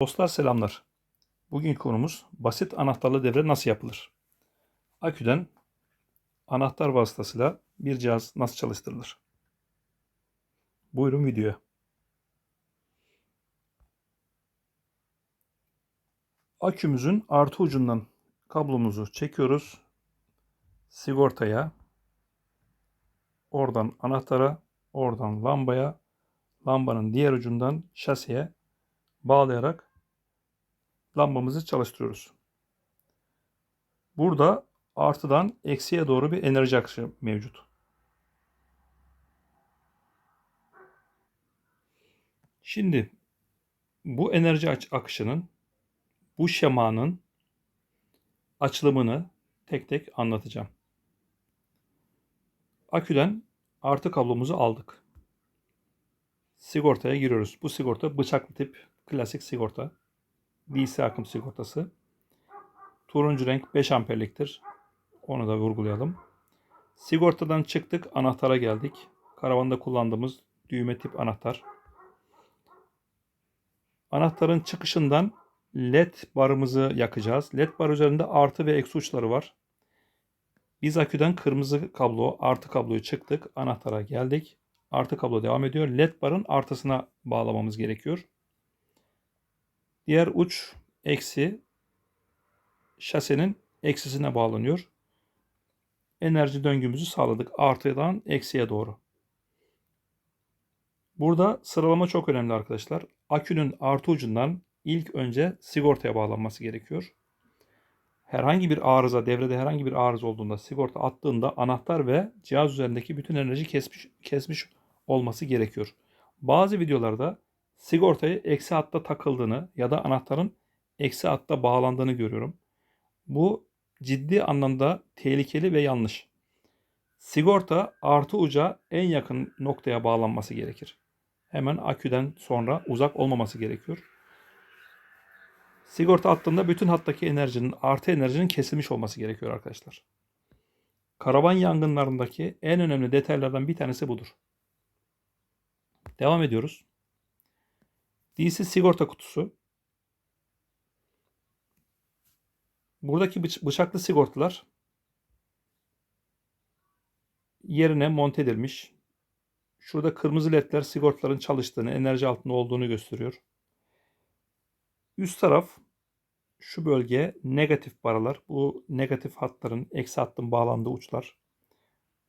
Dostlar selamlar. Bugünkü konumuz basit anahtarlı devre nasıl yapılır? Aküden anahtar vasıtasıyla bir cihaz nasıl çalıştırılır? Buyurun videoya. Akümüzün artı ucundan kablomuzu çekiyoruz. Sigortaya, oradan anahtara, oradan lambaya, lambanın diğer ucundan şasiye bağlayarak lambamızı çalıştırıyoruz. Burada artıdan eksiye doğru bir enerji akışı mevcut. Şimdi bu enerji akışının bu şemanın açılımını tek tek anlatacağım. Aküden artı kablomuzu aldık. Sigortaya giriyoruz. Bu sigorta bıçaklı tip klasik sigorta. DC akım sigortası. Turuncu renk 5 amperliktir. Onu da vurgulayalım. Sigortadan çıktık, anahtara geldik. Karavanda kullandığımız düğme tip anahtar. Anahtarın çıkışından led barımızı yakacağız. Led bar üzerinde artı ve eksi uçları var. Biz aküden kırmızı kablo, artı kabloyu çıktık. Anahtara geldik. Artı kablo devam ediyor. Led barın artısına bağlamamız gerekiyor. Diğer uç eksi şasenin eksisine bağlanıyor. Enerji döngümüzü sağladık. Artıdan eksiye doğru. Burada sıralama çok önemli arkadaşlar. Akünün artı ucundan ilk önce sigortaya bağlanması gerekiyor. Herhangi bir arıza, devrede herhangi bir arıza olduğunda sigorta attığında anahtar ve cihaz üzerindeki bütün enerji kesmiş, kesmiş olması gerekiyor. Bazı videolarda sigortayı eksi hatta takıldığını ya da anahtarın eksi hatta bağlandığını görüyorum. Bu ciddi anlamda tehlikeli ve yanlış. Sigorta artı uca en yakın noktaya bağlanması gerekir. Hemen aküden sonra uzak olmaması gerekiyor. Sigorta attığında bütün hattaki enerjinin, artı enerjinin kesilmiş olması gerekiyor arkadaşlar. Karavan yangınlarındaki en önemli detaylardan bir tanesi budur. Devam ediyoruz. DC sigorta kutusu. Buradaki bıçaklı sigortalar yerine monte edilmiş. Şurada kırmızı ledler sigortaların çalıştığını, enerji altında olduğunu gösteriyor. Üst taraf şu bölge negatif baralar. Bu negatif hatların, eksi hattın bağlandığı uçlar.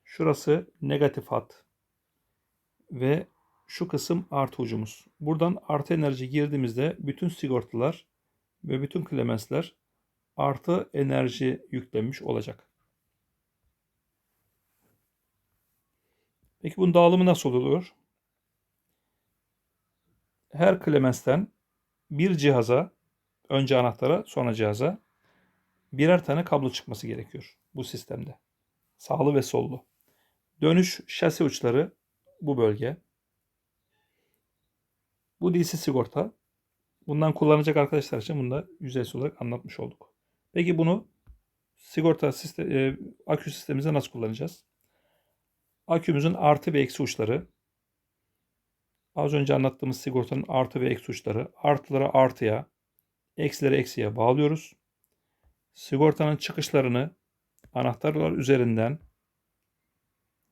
Şurası negatif hat ve şu kısım artı ucumuz. Buradan artı enerji girdiğimizde bütün sigortalar ve bütün klemensler artı enerji yüklenmiş olacak. Peki bunun dağılımı nasıl oluyor? Her klemensten bir cihaza, önce anahtara sonra cihaza birer tane kablo çıkması gerekiyor bu sistemde. Sağlı ve sollu. Dönüş şasi uçları bu bölge. Bu DC sigorta. Bundan kullanacak arkadaşlar için bunu da yüzeysel olarak anlatmış olduk. Peki bunu sigorta sistem, e, akü sistemimizde nasıl kullanacağız? Akümüzün artı ve eksi uçları. Az önce anlattığımız sigortanın artı ve eksi uçları. Artıları artıya, eksileri eksiye bağlıyoruz. Sigortanın çıkışlarını anahtarlar üzerinden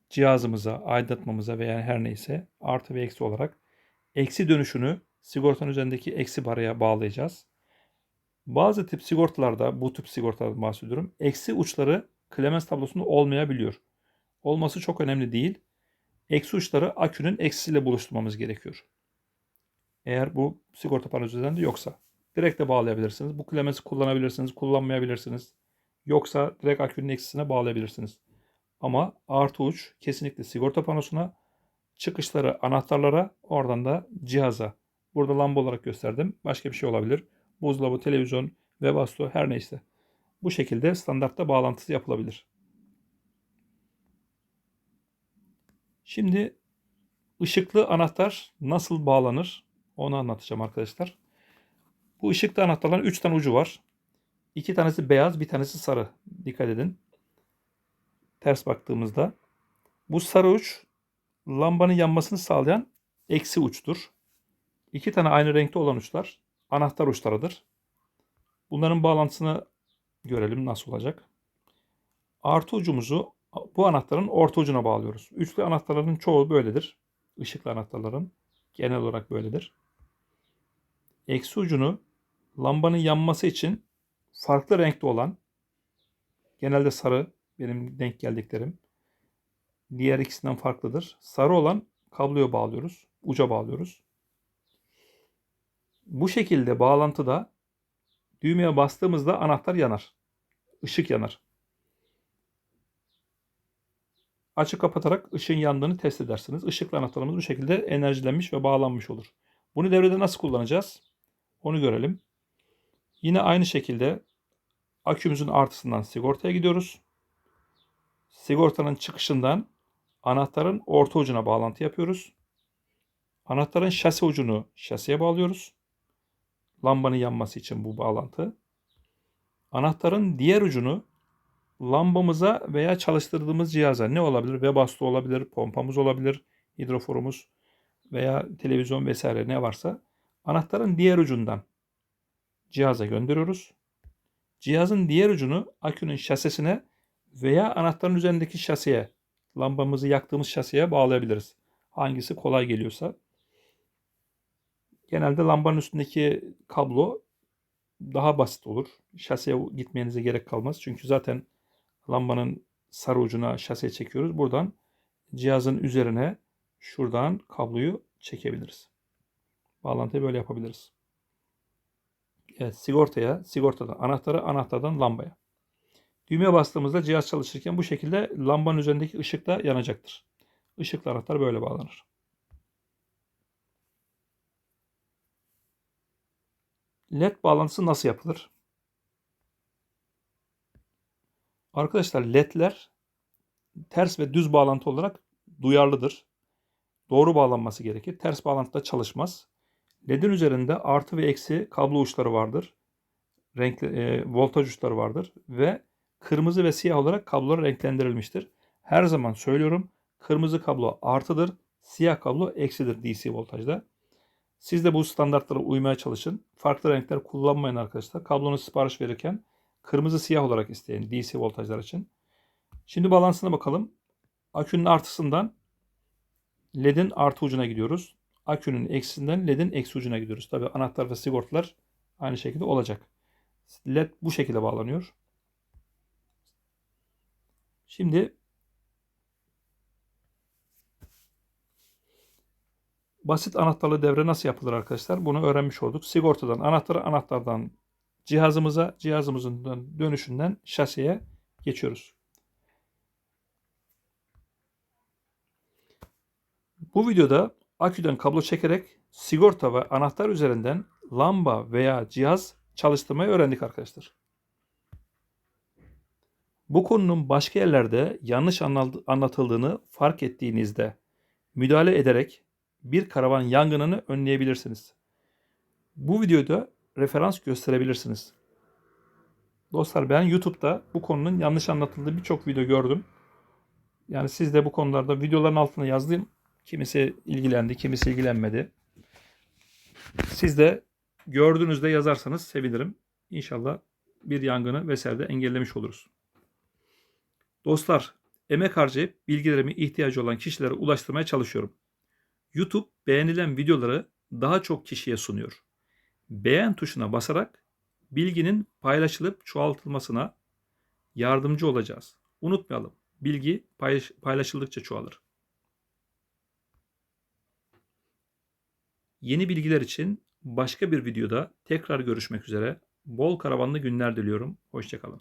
cihazımıza, aydınlatmamıza veya her neyse artı ve eksi olarak eksi dönüşünü sigortanın üzerindeki eksi baraya bağlayacağız. Bazı tip sigortalarda, bu tip sigortalardan bahsediyorum, eksi uçları Clemens tablosunda olmayabiliyor. Olması çok önemli değil. Eksi uçları akünün eksisiyle buluşturmamız gerekiyor. Eğer bu sigorta panosu üzerinde yoksa. Direkt de bağlayabilirsiniz. Bu Clemens'i kullanabilirsiniz, kullanmayabilirsiniz. Yoksa direkt akünün eksisine bağlayabilirsiniz. Ama artı uç kesinlikle sigorta panosuna, çıkışları anahtarlara, oradan da cihaza. Burada lamba olarak gösterdim. Başka bir şey olabilir. Buzdolabı, televizyon, webasto her neyse. Bu şekilde standartta bağlantısı yapılabilir. Şimdi ışıklı anahtar nasıl bağlanır onu anlatacağım arkadaşlar. Bu ışıklı anahtarların 3 tane ucu var. 2 tanesi beyaz, bir tanesi sarı. Dikkat edin. Ters baktığımızda bu sarı uç lambanın yanmasını sağlayan eksi uçtur. İki tane aynı renkte olan uçlar anahtar uçlarıdır. Bunların bağlantısını görelim nasıl olacak. Artı ucumuzu bu anahtarın orta ucuna bağlıyoruz. Üçlü anahtarların çoğu böyledir. Işıklı anahtarların genel olarak böyledir. Eksi ucunu lambanın yanması için farklı renkte olan genelde sarı benim denk geldiklerim. Diğer ikisinden farklıdır. Sarı olan kabloya bağlıyoruz. Uca bağlıyoruz. Bu şekilde bağlantıda düğmeye bastığımızda anahtar yanar. Işık yanar. Açık kapatarak ışığın yandığını test edersiniz. Işıklı anahtarımız bu şekilde enerjilenmiş ve bağlanmış olur. Bunu devrede nasıl kullanacağız? Onu görelim. Yine aynı şekilde akümüzün artısından sigortaya gidiyoruz. Sigortanın çıkışından anahtarın orta ucuna bağlantı yapıyoruz. Anahtarın şasi ucunu şasiye bağlıyoruz. Lambanın yanması için bu bağlantı. Anahtarın diğer ucunu lambamıza veya çalıştırdığımız cihaza ne olabilir? Webasto olabilir, pompamız olabilir, hidroforumuz veya televizyon vesaire ne varsa anahtarın diğer ucundan cihaza gönderiyoruz. Cihazın diğer ucunu akünün şasisine veya anahtarın üzerindeki şasiye, lambamızı yaktığımız şasiye bağlayabiliriz. Hangisi kolay geliyorsa. Genelde lambanın üstündeki kablo daha basit olur. Şasiye gitmenize gerek kalmaz. Çünkü zaten lambanın sarı ucuna şasiye çekiyoruz. Buradan cihazın üzerine şuradan kabloyu çekebiliriz. Bağlantıyı böyle yapabiliriz. Evet, sigortaya, sigortadan anahtarı, anahtardan lambaya. Düğmeye bastığımızda cihaz çalışırken bu şekilde lambanın üzerindeki ışık da yanacaktır. Işıklı anahtar böyle bağlanır. LED bağlantısı nasıl yapılır? Arkadaşlar ledler ters ve düz bağlantı olarak duyarlıdır. Doğru bağlanması gerekir. Ters bağlantıda çalışmaz. LED'in üzerinde artı ve eksi kablo uçları vardır. Renkli, e, voltaj uçları vardır ve kırmızı ve siyah olarak kablolar renklendirilmiştir. Her zaman söylüyorum kırmızı kablo artıdır, siyah kablo eksidir DC voltajda. Siz de bu standartlara uymaya çalışın. Farklı renkler kullanmayın arkadaşlar. Kablonu sipariş verirken kırmızı siyah olarak isteyin DC voltajlar için. Şimdi balansına bakalım. Akünün artısından LED'in artı ucuna gidiyoruz. Akünün eksisinden LED'in eksi ucuna gidiyoruz. Tabi anahtar ve sigortalar aynı şekilde olacak. LED bu şekilde bağlanıyor. Şimdi basit anahtarlı devre nasıl yapılır arkadaşlar? Bunu öğrenmiş olduk. Sigortadan anahtarı anahtardan cihazımıza, cihazımızın dönüşünden şasiye geçiyoruz. Bu videoda aküden kablo çekerek sigorta ve anahtar üzerinden lamba veya cihaz çalıştırmayı öğrendik arkadaşlar. Bu konunun başka yerlerde yanlış anlatıldığını fark ettiğinizde müdahale ederek bir karavan yangınını önleyebilirsiniz. Bu videoda referans gösterebilirsiniz. Dostlar ben YouTube'da bu konunun yanlış anlatıldığı birçok video gördüm. Yani siz de bu konularda videoların altına yazdım. Kimisi ilgilendi, kimisi ilgilenmedi. Siz de gördüğünüzde yazarsanız sevinirim. İnşallah bir yangını vesaire de engellemiş oluruz. Dostlar, emek harcayıp bilgilerimi ihtiyacı olan kişilere ulaştırmaya çalışıyorum. YouTube beğenilen videoları daha çok kişiye sunuyor. Beğen tuşuna basarak bilginin paylaşılıp çoğaltılmasına yardımcı olacağız. Unutmayalım, bilgi paylaşıldıkça çoğalır. Yeni bilgiler için başka bir videoda tekrar görüşmek üzere. Bol karavanlı günler diliyorum. Hoşçakalın.